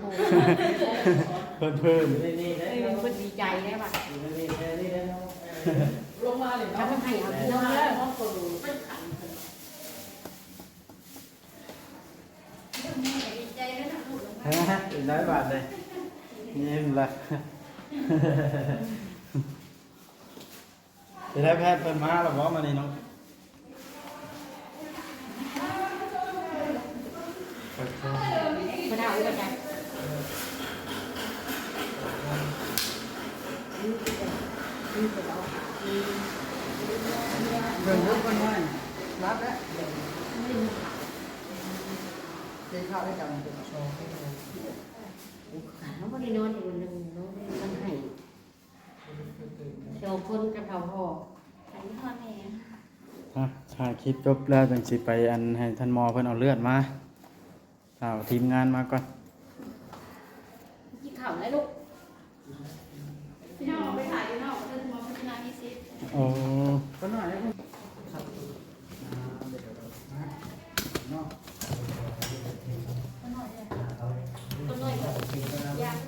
โหเพิ่มเพิ่มนี่นี่เอ้ได้ยมันดีใจได้ป่ะนี่นี่นี่ได้ลงมาเลยเนาะมันให้เอาลที่งน้อมาเลแล้ยวน้องตัวเป็นขันดีใจแล้วนะพูดลงมาฮะอีกร้อยบาทเลยนี่มละจะได้แพทย์เพิ่นมาแล้วบ่มานี่เนาะมันเอาไปไหน เบิ่งลูกคนน้อยรับแล้วเจ๊ข้าวได้จังเป็นชองให้ดูเขาไม่ได้นอนอยู่หนึ่งน้องมันให้โชว์คนกับเขาห่อใส่พ่อแม่ฮะถ้าคลิปจบแล้วจังสิไปอันให้ท่านมอเพิ่นเอาเลือดมาเอาทีมงานมาก่อนกินข้าวแล้วลูก พี่น้องไปถ่ายอยู่นอกเรื่องมอพัฒนาที่ สิบโอ้คนน้อยเลยครับอ่าเดี๋ยวเรานะเนาะคนน้อยเลยคนน้อยแบบยาก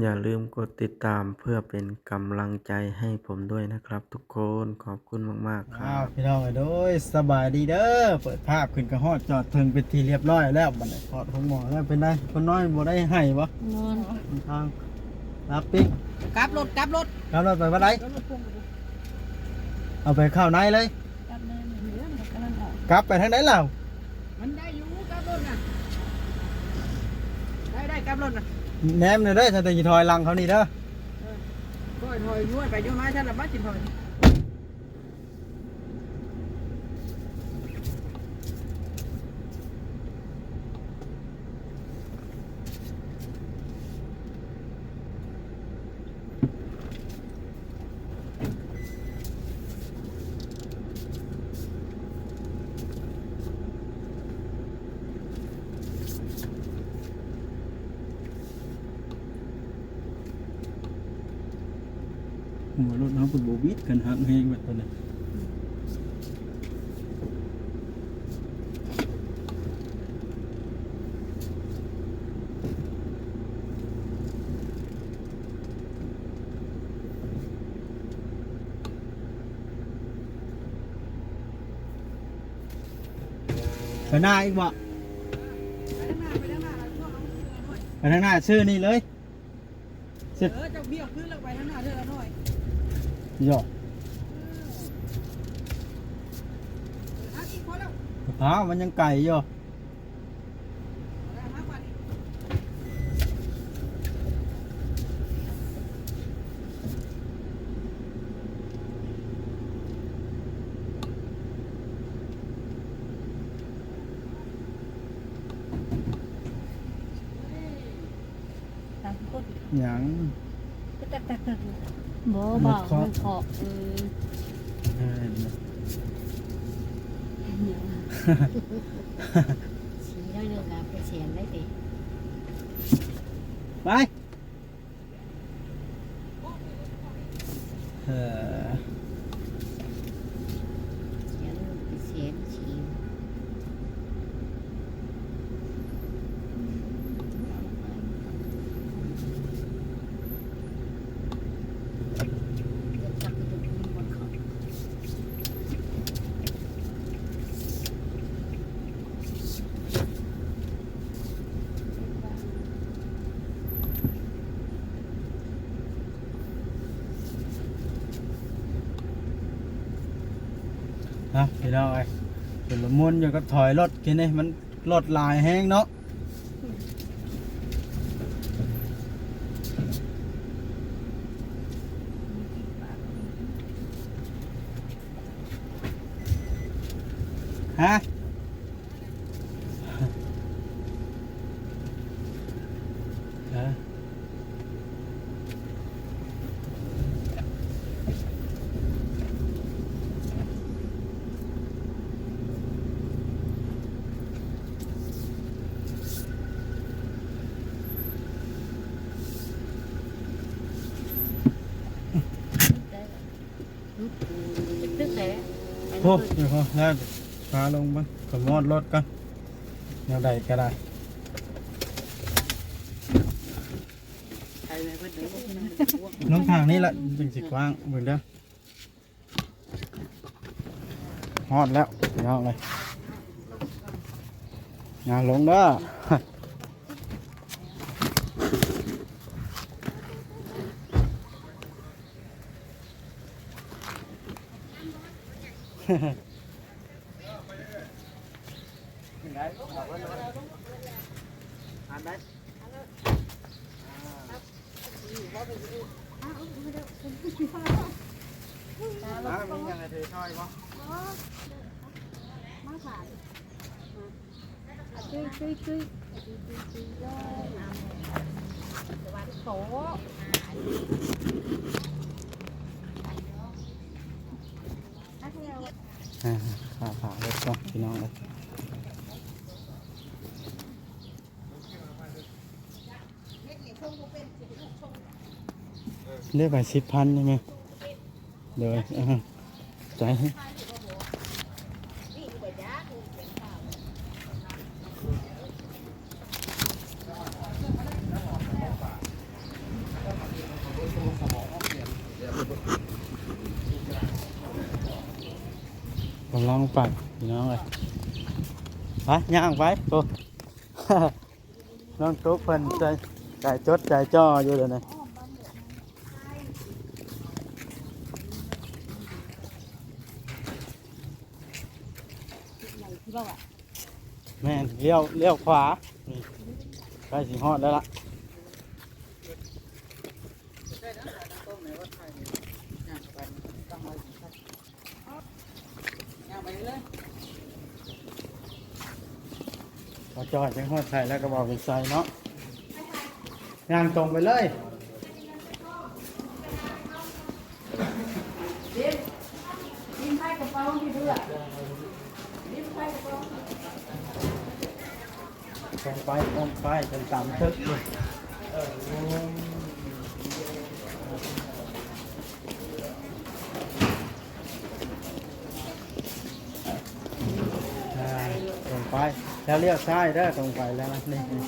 อย่าลืมกดติดตามเพื่อเป็นกำลังใจให้ผมด้วยนะครับทุกคนขอบคุณมาก ๆ ครับพี่น้องโดยสบายดีเด้อเปิดภาพขึ้นกระหอดจอดถึงเป็นทีเรียบร้อยแล้วบัดนี้พอดของหมอแล้วเป็นไงคนน้อยบ่ได้ให้บ่นอนทาง รับปิ๊กกลับรถกลับรถครับเราไปบ่ได้เอาไปเข้าในเลยกลับเลยเหลืองกับกำลังออกกลับไปทางไหนแล้วมันได้อยู่กลับรถน่ะได้ได้กลับรถน่ะแหนมเนี่ยเด้อถ้าแตสิถอยหลังเขานี่เด้อก็ถอยย้วนไปย้วนมาฉันละบ้าจิถอย รถน้ำปุ่นโบวิดกันหักแห้งแบบตอนนี้ไปหน้าอีกบ่ไปทางหน้าไปทางหน้าช่วงเอาเรือหน่อยไปทางหน้าชื่อนี่เลยเออเจ้าเบี้ยวขึ้นแล้วไปทางหน้าเธอละหน่อย ย่อฮักอีกค นแล้วมะพร้าวมันยังไก่อยู่ฮักมาดิตามคนหยังก็ตักตักตักบ่บ่าวมันขอบอืมเออสีน้อยหนึ่งนะเป็นเสียงได้ดิไปเออ เสียงเป็นเสียงสี นะพี่น้องไอ้ เป็นละมุนอยู่กับถอยรถกินนี่มันรถลายแห้งเนาะฮะฮะ ตึกเลย โอ้เดี๋ยวพอแล้พาลงบ้างขมอดรถกันแนวใดก็ได้ใครไปเพิ่นเด้อน้องทางนี้ละจึงสิกว้างเบิ่งเด้อฮอดแล้วพี่น้องเลยงานลงเด้อ น้ามียังไงเธอช่วยบ่ จุ้ยจุ้ยจุ้ยโถ อ่าขาผ่ารถก่อน พี่น้องเลยเรียกไปสิบพันใช่ไหมเดี๋ยวใจายกำลังปัด พี่น้องเลยไปย่างไปโอ้ น้องตุ๊กเพิ่นใจใจจดใจจ่ออยู่เลยนะแม่นเลี้ยวเลี้ยวขวานี่ใกล้สิฮอดแล้วล่ะ จอดจังฮอดใส่แล้วก็บอกเป็นใส่เนาะย่างตรงไปเลยยิ้มไพ่กระเป๋าที่เพื่อยิ้มไพ่กระเป๋าตรงไปตรงไปจนตามทึกเลยตรงไป แล้วเลี้ยวซ้ายเด้ตรงไปแล้วนะนี่นี่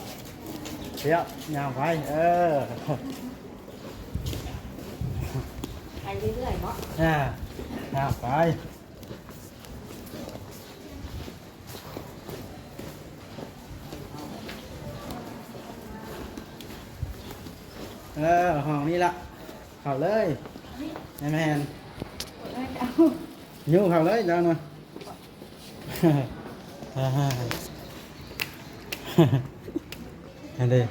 เลี้ยวยาวไปเออไปเรื่อยๆเนาะอ่ายาวไปเออห้องนี้ละเข้าเลยแม่แมนยุ่งเข้าเลยเจ้าหน่อย อันนี้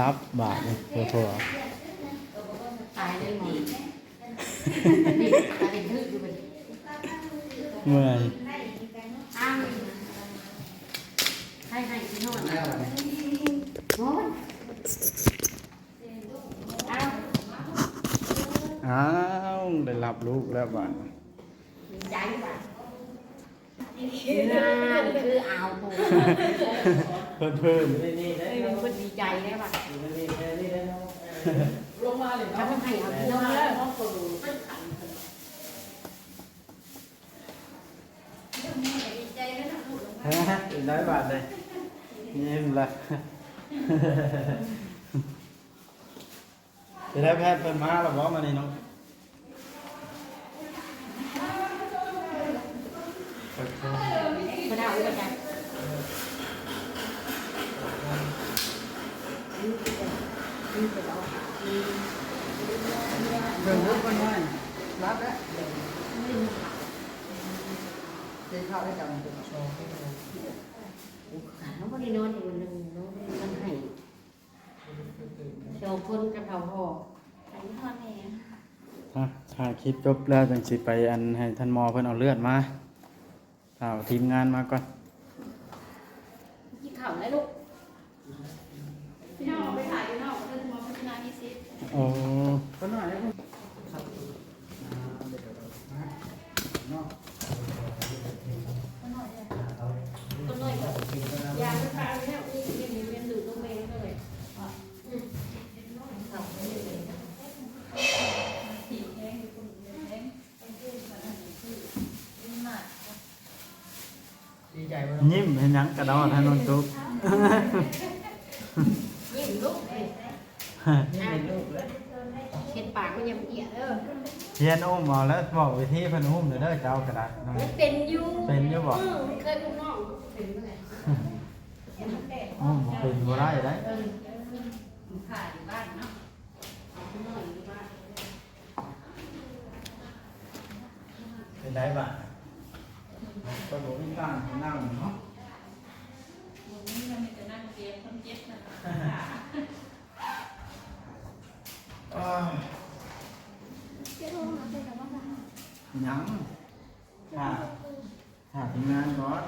รับบาทนี่ทั่วตายเลยหมดตายเป็นทึกอยู่เป็นๆเมื่อยอ้างให้ให้ที่นอนโอ้ยอ้าวอ้าว ได้รับลูกแล้วบาทดี ใจป่ะนั่นคือเอาตัวเพิ่นเพิ่นมันดีใจได้ป่ะลงมาเลยถ้ามันให้เอาที่นอนแล้วฮะได้บาทเลยยิ้มละจะได้แพทย์เพิ่นมาแล้วบ่มานี่น้อง ไม่ได้อาไปกันเดินรถกันหน่อยรับแล้วเดินเข้าได้จังเป็นโชว์น้องก็ได้นอนอยู่หนึ่งน้องมันให้โชว์คนกับเขาห่ออะถ่าคลิปจบแล้วจังสิไปอันให้ท่านหมอเพิ่นเอาเลือดมา เอาทีมงานมาก่อนที่เข่าแล้วลูกพี่น้องไปถ่ายพี่น้องเดินมาพัฒนาที่ซิโอ้ก็หน่อยนะต้นน้อยแบบยาไม่พาเนี่ยอุ้ยเรียนเรียนดูต้องเมย์เลยอะอืมเข่าไม่เลย ผีแห้งคนแห้ง ใจบ่ ยังกระดอท่านน้องตุ๊กยิ้มลูกเลยเป็นลูกแล้วเห็นปากมันยังเอียดเด้อเทียนอุ้มเอาแล้วบอกวิธีเพิ่นอุ้มเด้อเด้อเจ้ากระดาษน้องมันเป็นอยู่เป็นอยู่บ่อืมเคยลูกน้องเป็นเมื่อไหร่เห็นมัดอุ้มบ่เป็นบ่ได้ได้ขาอยู่บ้านเนาะเอาข้างนอกอยู่บ้านเป็นได้บ่ก็บ่มีตั้งนั่งเนาะ จะนั่งเตียงคนเจ็บนะอ้าวเจ๊โทรมาเป็นกับว่าจะหายังค่ะหาทีมงานก่อน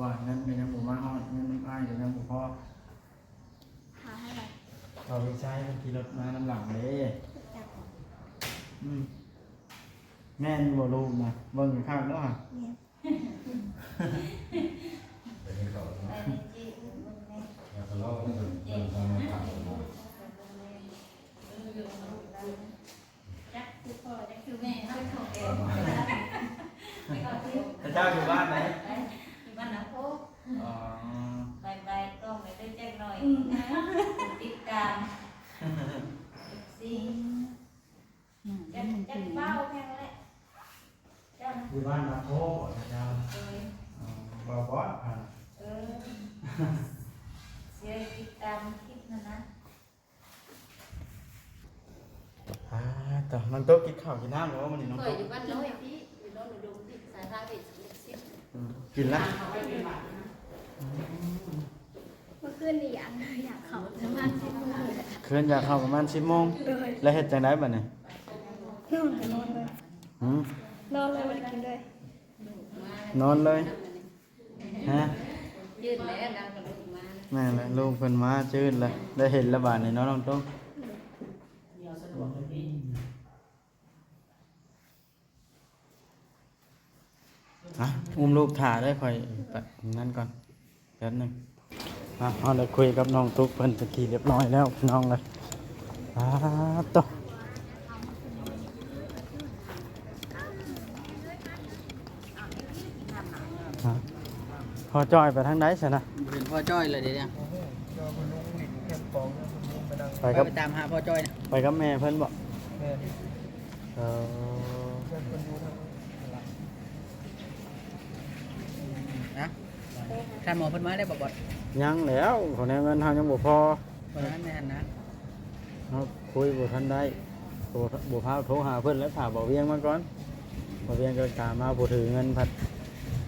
ว่าเงินก็ยังบ่มาฮอดเงินอ้ายก็ยังบ่พอหาให้ไรเอาไปใช้มันขี่รถมาน้ำหลังเด้จับอืมแม่นบ่ลูกนะเบิ่งข้างแล้วฮะเนี่ยจักคือพ่อจักคือแม่เนาะของแก พระเจ้าอยู่บ้านไหน ที่บ้านนะโอ้ อ๋อบายบายก็ไม่ได้แจ้งหน่อยติดตามสิจักจักเบ้าแค่นั้นแหละจัก อยู่บ้านนาโพพระเจ้า เออ อ๋อบ่บอสอะ เออเสียติดตามคลิปนะนะ อ่าต่อมัน โต๊ะกินข้าวกินน้ำแล้วมันนี่น้องเคยโต๊ะอยู่บ้านน้อยพี่อยู่น้องอุดมที่สายทางเด็กสิบอืมกินละเมื่อคืนนี่อยากอยากเขาจะมาสิบโมงเลยคืนอยากเข้าประมาณ10โมงเลยแล้วเฮ็ดจังได๋บัดนี้นอนก็นอนเลยหืมนอนเลยไมันกินด้วยนอนเลยฮะยืนแล้วดังกับลูกมาแม่นแหละลูกเพิ่นมาจื้นเลยได้เห็นแล้วบาดนี้เนาะน้องโต๊ะ เดี๋ยวสะดวกเลยพี่ อะอุ้มลูกถ่าได้ค่อยไปนั่นก่อนแป๊บหนึงอะเอาเลยคุยกับน้องตุ๊กเพิ่นเป็นที่เรียบร้อยแล้วพี่น้องเลยอ่าต่ออะพอจอยไปทางใดซะนะเห็นพ่อจ้อยเลยเดี๋ยวนี้ไปกับไปตามหาพ่อจ้อยนะไปกับแม่เพิ่นบ่แม่เออ นะท่านหมอเพิ่นมาได้บ่บ่ยังแล้วขอแนวเงินเฮายังบ่พอคนนั้นแม่นนะเฮาคุยบ่ทันได้บ่บ่พาโทรหาเพิ่นแล้วถามบ่เวียงมาก่อนบ่เวียงก็ตามมาบ่ถือเงินพัด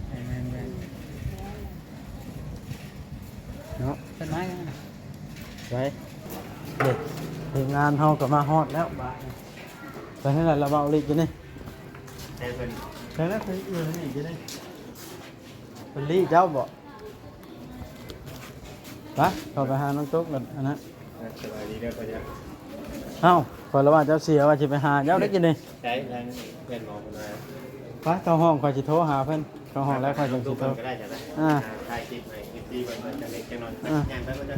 แม่นแม่นแม่นเนาะเพิ่นมายังนะไปเด็กทีมงานเฮาก็มาฮอดแล้วบาดนี้ไปให้ล่ะระเบาลิกอยู่นี่ไปเพิ่นไปแล้วไปอยู่นี่อยู่นี่ เพิ่นลีเจ้าบ่ไปเข้าไปหาน้องตุ๊กนั่นอันนั้นสบายดีเด้อพ่อจ้าเอ้าขอยละว่าเจ้าเสียว่าสิไปหาเจ้าได้กินนี่ใช้ทางเพื่อนหมอคนนั้นไปเข้าห้องคอยสิโทรหาเพิ่นเข้าห้องแล้วคอยสิทุโทกรคนก็ได้ใช่ไหมอ่าถ่ายคลิปให้คลิปดีมันจะเล็กจะน้อยอ่าย่างไปมันจะ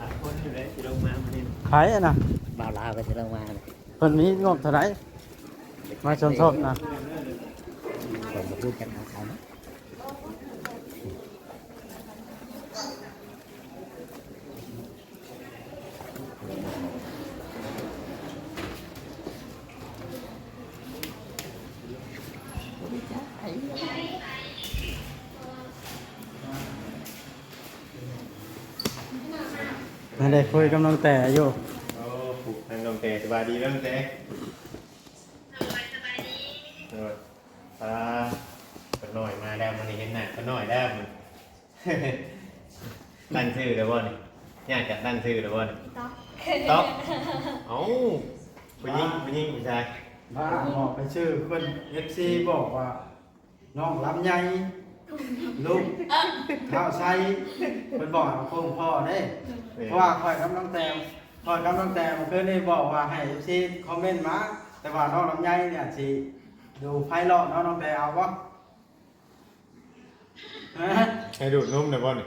อะคนอยู่เลยที่ลงมามันนี่ขายอะนะบ่าวลาวก็สิลงมาเพิ่นมีงบเท่าไหร่ มาชมทบนะผมมาพูดกันเอาเขานะนั่นได้คุยกับน้องแต่อยู่ โอ้ผูกทางลงเตะสบายดีเรื่องเตะสบายดีเออปลาปลาหน่อยมาแล้วมันนี่เห็นหน้าปลาหน่อยแล้วมัน ตั้งชื่อแล้วบ่นี่อยากจะตั้งชื่อแล้วบ่นี่ต๊อกต๊อกเอ้าผู้หญิงผู้หญิงผู้ชายบ้าบอกไปชื่อเพิ่น FC บอกว่าน้องลำไยลูกข้าวไส้เพิ่นบอกเอาคงพ่อเด้เพราะว่าคอยกับน้องแตมคอยกับน้องแตมเพิ่นได้บอกว่าให้ FC คอมเมนต์มาแต่ว่าน้องลำไยเนี่ยสิดูไพ่เลาะเนาะน้องแต่เอาบ่ ฮะให้ดูดนุ่มนะบ่นี่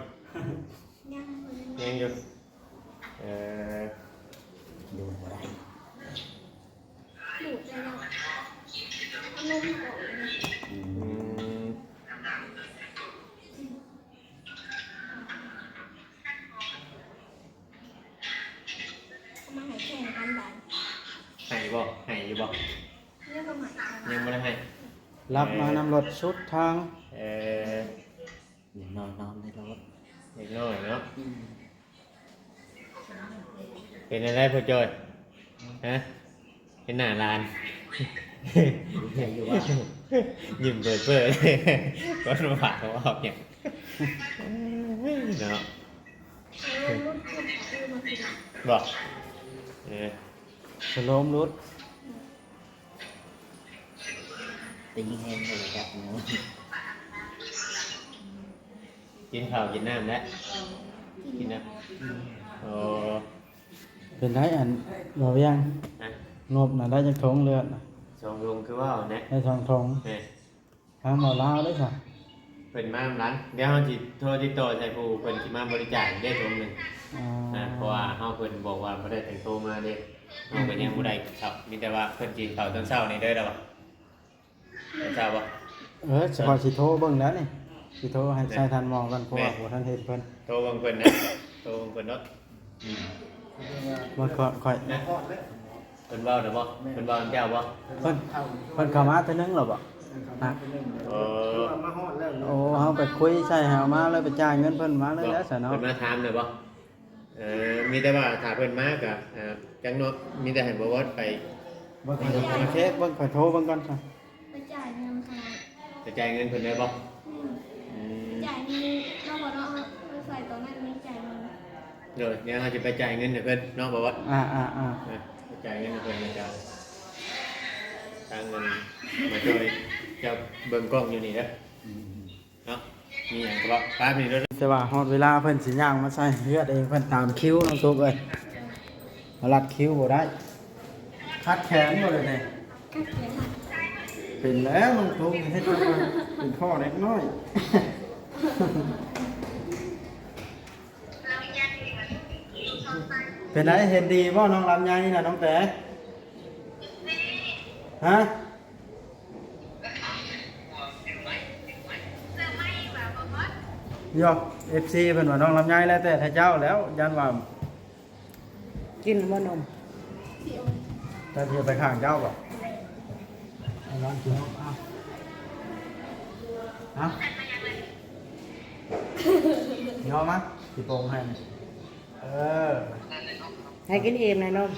ยังมือยังอยู่เอ่อดูบ่ได้ดูดได้ยังเอานมอืมเอามาให้แข่งกันบันให้บ่ให้อยู่บ่เรียกว่าหมายกันยังบ่ได้ให้รับมานำรถชุดทางเออ อย่านอนนอนในรถเด็กน้อยเนาะเป็นอะไรพ่อโจอยฮะเป็นหน้าลานเห็นอยู่ว่ายิ้มเปิดเปิดก็มาฝากเขาออกเนี่ยเนาะเอารุ่นคุณคือมาคือบอกเออสโลมรถตีแห้งเลยครับเนาะ กินข้าวกินน้ำแล้วกินน้ำโอ้เป็นไรอันบ่ยังนะงบน่ะได้จักทงเลือดน่ะสองลุงคือว่าเนี่ยได้ทองทงเนี่ยทางหมอลาวได้ค่ะเป็นมาร้านเดี๋ยวเขาจิโทรติดต่อใส่ผู้เป็นที่มาบริจาคได้ตรงหนึ่งอ่านะเพราะว่าเขาเพิ่นบอกว่าบ่ได้แต่งตัวมาเด้เขาก็ยังบ่ได้ครับมีแต่ว่าเพิ่นกินข้าวตอนเช้านี่เด้อแล้วบ่ตอนเช้าบ่เออเฉพาะสิโทรเบิ่งแล้วนี่ สิโทรให้ใช้ทันหมองกันเพราะว่าบ่ทันเห็นเพิ่นโทรเบิ่งเพิ่นนะโทรเบิ่งเพิ่นเนาะอืมมันก็ค่อยนะเพิ่นเว้าเด้อบ่เพิ่นเว้าเจ้าบ่เพิ่นเพิ่นเข้ามาเทื่อนึงแล้วบ่ฮะเออมาฮอดแล้วโอ้เฮาไปคุยใส่เฮามาเลยไปจ่ายเงินเพิ่นมาเลยแล้วซะเนาะเพิ่นมาถามเด้อบ่เออมีแต่ว่าถ้าเพิ่นมาก็อ่าจังเนาะมีแต่ให้บ่วอดไปเบิ่งก่อนโอเคเบิ่งขอยโทรเบิ่งก่อนค่ะไปจ่ายเงินค่ะจะจ่ายเงินเพิ่นได้บ่อืมอืม จ่ายเงินนอกจากเราเอาใส่ตอนนั้นไม่จ่ายเงินเดี๋ยวเดี๋ยวเราจะไปจ่ายเงินให้เพิ่นเนาะบ่วอดอ่าอ่าอ่านะไปจ่ายเงินให้เพิ่นนะจ๊ะทางเงินมาช่วยจะเบิ่งกล้องอยู่นี่เด้อเนาะมีหยังก็บอกป้ามีรถแต่ว่าฮอดเวลาเพิ่นสิย่างมาใส่เลือดเองเพิ่นตามคิวน้องตุ๊กเอ้ยรัดคิวบ่ได้คัดแขนบ่เลยนี่ก็เขียนเป็นแล้วน้องตุ๊กเฮ็ดมาเป็นข้อเล็กน้อย เป็นไรเห็นดีบ่น้องลำไยน่ะน้องแต่ฮะยอ FC เพิ่นว่าน้องลำไยแล้วแต่ถ้าเจ้าแล้วยันว่ากินบ่นมถ้าเทียบไปข้างเจ้าบ่เอาร้อนกินเอาเอาย อมมั้ยสิโปรงให้นี่เออ ให้กินเอมนะนม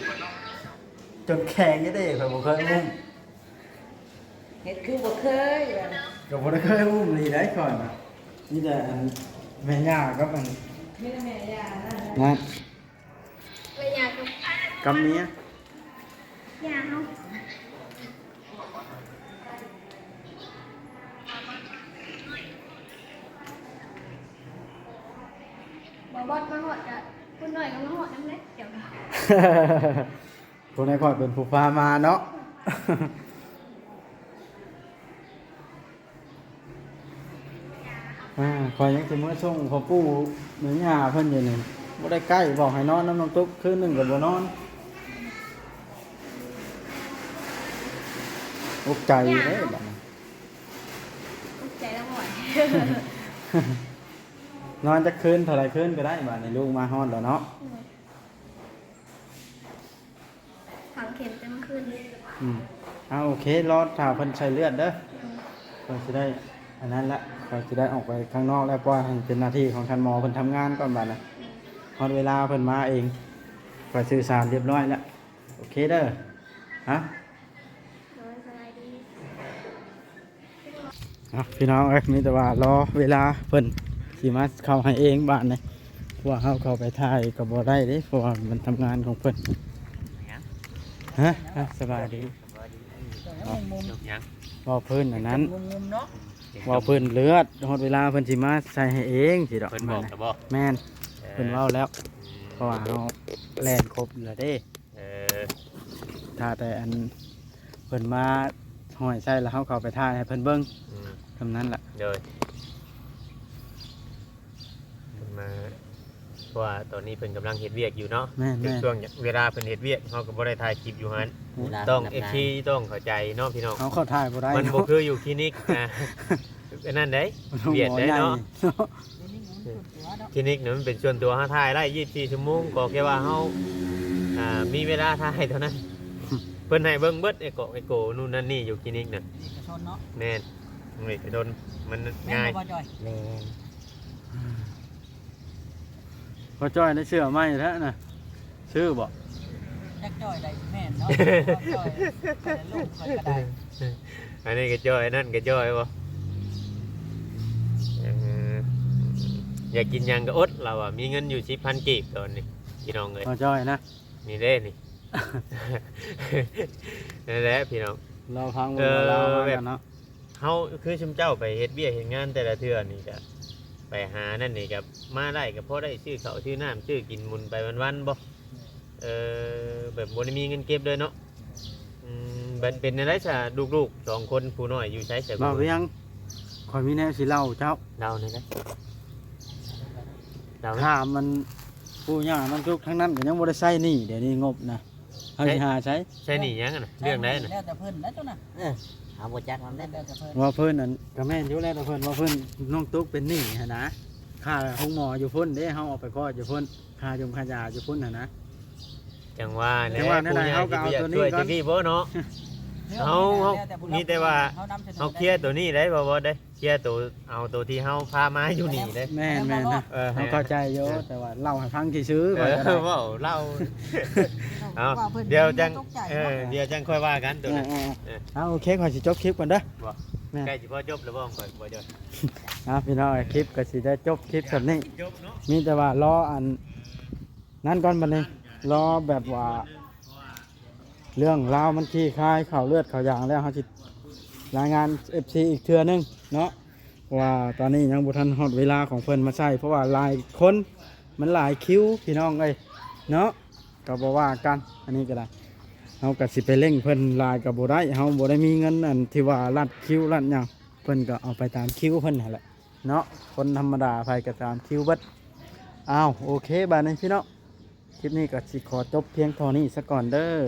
จนแข็งยังได้ข่อยบ่เคยอุ้มเฮ็ดคือบ่เคยก็บ่ได้เคยอุ้มนี่ได้ก่อนนะนี่แต่อันแม่ย่ากับอันไม่ได้แม่ยานะนั่นไปอยากกับกับเมียอยากเอา บอสมาหอดอะคุณหน่อยก็มาหอดน้ำเล็กเดี๋ยวนะคนให้ข่อยเป็นผู้พามาเนาะ อ่าข่อยยังสิมื้อส่งพอปู่แม่ย่าเพิ่นอยู่นี่บ่ได้ใกล้บอกให้นอนน้ำน้องตุ๊กคืนหนึ่งก็บ่นอนอกใจเด้อบัดนี้ตกใจแล้วหน่อย นอนจะคืนเท่าไรคืนก็ได้บัดนี้ลูกมาฮอดแล้วเนาะฝังเข็มเต็มคืนเลยอืมเอาโอเครอถ้าเพิ่นใช้เลือดเด้อเราสิได้อันนั้นละเราสิได้ออกไปข้างนอกแล้วปล่อยให้เป็นหน้าที่ของท่านหมอเพิ่นทำงานก่อนบัดนะฮอดเวลาเพิ่นมาเองก็สื่อสารเรียบร้อยแล้วโอเคเด้อฮะน้อยสบายดีอะพี่น้องเอ้ยมีแต่ว่ารอเวลาเพิ่น สิมาเข้าให้เองบ้านนี่เพราะว่าเฮาเข้าไปถ่ายก็บ่ได้เด้เพราะว่ามันทำงานของเพิ่นฮะอะสบายดียังว่าเพิ่นอันนั้นงุมๆเนาะว่าเพิ่นเลือดฮอดเวลาเพิ่นสิมาใส่ให้เองสิดอกเพิ่นบอกแต่บอกแม่นเพิ่นเว้าแล้วเพราะว่าเฮาแล่นครบแล้วเด้เออถ้าแต่อันเพิ่นมาห้อยใส่แล้วเฮาเข้าไปถ่ายให้เพิ่นเบิ่งอืมทำนั้นล่ะเลยเพิ่นมา เพราะ ว่าตอนนี้เพิ่นกำลังเฮ็ดเวียกอยู่เนาะแม่นถึงแม่นช่วงเวลาเพิ่นเฮ็ดเวียกเฮาก็บ่ได้ถ่ายคลิปอยู่หั่นเวลาต้องทำงานเอฟซีต้องเข้าใจเนาะพี่น้อง เขาเข้าถ่ายบ่ได้มันบ่คืออยู่คลินิกนะอันนั้นเด้เบียดได้เนาะ คลินิกเนี่ยมันเป็นส่วนตัวเฮาถ่ายได้24ชั่วโมงก็แค่ว่าเฮาอ่ามีเวลาถ่ายเท่านั้น เพิ่นให้เบิ่งเบิดไอ้โกไอ้โกนู่นนั่นนี่อยู่คลินิกน่ะเอกชนเนาะแม่นนี่ไปโดนมันแม่ง่ายนบ่จ่อยแม่น พอจ้อยได้เสื้อไหมแท้น่ะชื่อบ่จักจ่อยได้แม่นเนาะจ่อยแต่ลูกคอยกระไดอันนี้ก็จอยอันนั่นก็จอยบ่เอ่ออยากกินหยังก็อดเราอะมีเงินอยู่10,000กีบตอนนี้พี่น้องเอ้ยพอจ้อยนะนี่เด้นี่ นั่นแหละพี่น้อง เราพังเออเรามาแบบกันเนาะ เฮาคือชุมเจ้าไปเฮ็ดเบี้ยเฮ็ดงานแต่ละเทื่อนี่ก็ ไปหานั่นนี่ก็มาได้ก็พอได้ชื่อเขาวชื่อน้ำชื่อกินมุนไปวันๆบ่เออแบบบ่ได้มีเงินเก็บเลยเนาะอืมเป็นเป็นอะไรซะลูกๆสองคนผู้น้อยอยู่ใช้แต่เราเรียงคอยมีแนวสิเล่าเจ้าเดานี่นะเดาถามมันผู้ย่ามันทุกทั้งนั้นก็ยังบ่ได้ใช้หนี่เดี๋ยวนี้งบนะเฮาสิหาใช้ใช่นี่ยังอะน่ะเรื่องได้น่ะแล้วแต่เพิ่นนะเจ้าน่ะ เออเอาบ่จักมันแล้ได้วแต่เพิ่นว่าเพิ่นนั่นก็แม่นอยู่แล้วแต่เพิ่นว่าเพิ่นน้องตุ๊กเป็นหนี้หั่นนะค่าห้องหมออยู่พุ่นเด้เฮาเอาไปคลอดอยู่พุ่นค่ายมค่ายาอยู่พุ่นหั่นนะ จังว่าแหจังว่าแน่ผู้ๆใหญ่เฮาก็ที่เอาอยากตัวนี้ช่วยก่อนจังซี่บ่เนาะ เอาเอามีแต่ว่าเฮาเคลียร์ตัวนี้ได้บ่บ่ได้เคลียร์ตัวเอาตัวที่เฮาพามาอยู่นี่ได้แม่นแม่นนะเออเฮาเข้าใจอยู่แต่ว่าเล่าให้ฟังซื่อๆเอก่อนอก็ได้เว้าเล่าเอาเดี๋ยวจังเออเดี๋ยวจังค่อยว่ากันตัวนั้นเออเออๆเอาโอเคขอยสิจบคลิปก่อนเด้อบ่แม่ใกล้สิพอจบแล้วบ่ค่อยบ่จบอะพี่น้องคลิปก็สิได้จบคลิปแบบนี้จบเนาะมีแต่ว่ารออันนั่นก่อนบัดนี้รอแบบว่า เรื่องราวมันขี้คายข่าวเลือดข่าวยางแล้วเขาจิรายงาน FC อีกเทือนึงเนาะว่าตอนนี้ยังบุทันฮอดเวลาของเพิ่อนมาใช่เพราะว่าหลายคนมันหลายคิวพี่น้องเอ้ยเนาะก็บ่ว่ากันอันนี้ก็ได้เฮาก็สิไปเร่งเพิ่นลายก็บ่ได้เฮาบ่ได้มีเงินอันที่ว่ารัดคิวรัดยังเพิ่นก็เอาไปตามคิวเพิ่นนั่นแหละเนาะคนธรรมดาไปก็ตามคิวบิดอ้าวโอเคบาดนี้พี่น้องคลิปนี้ก็สิขอจบเพียงเท่านี้ซะก่อนเด้อ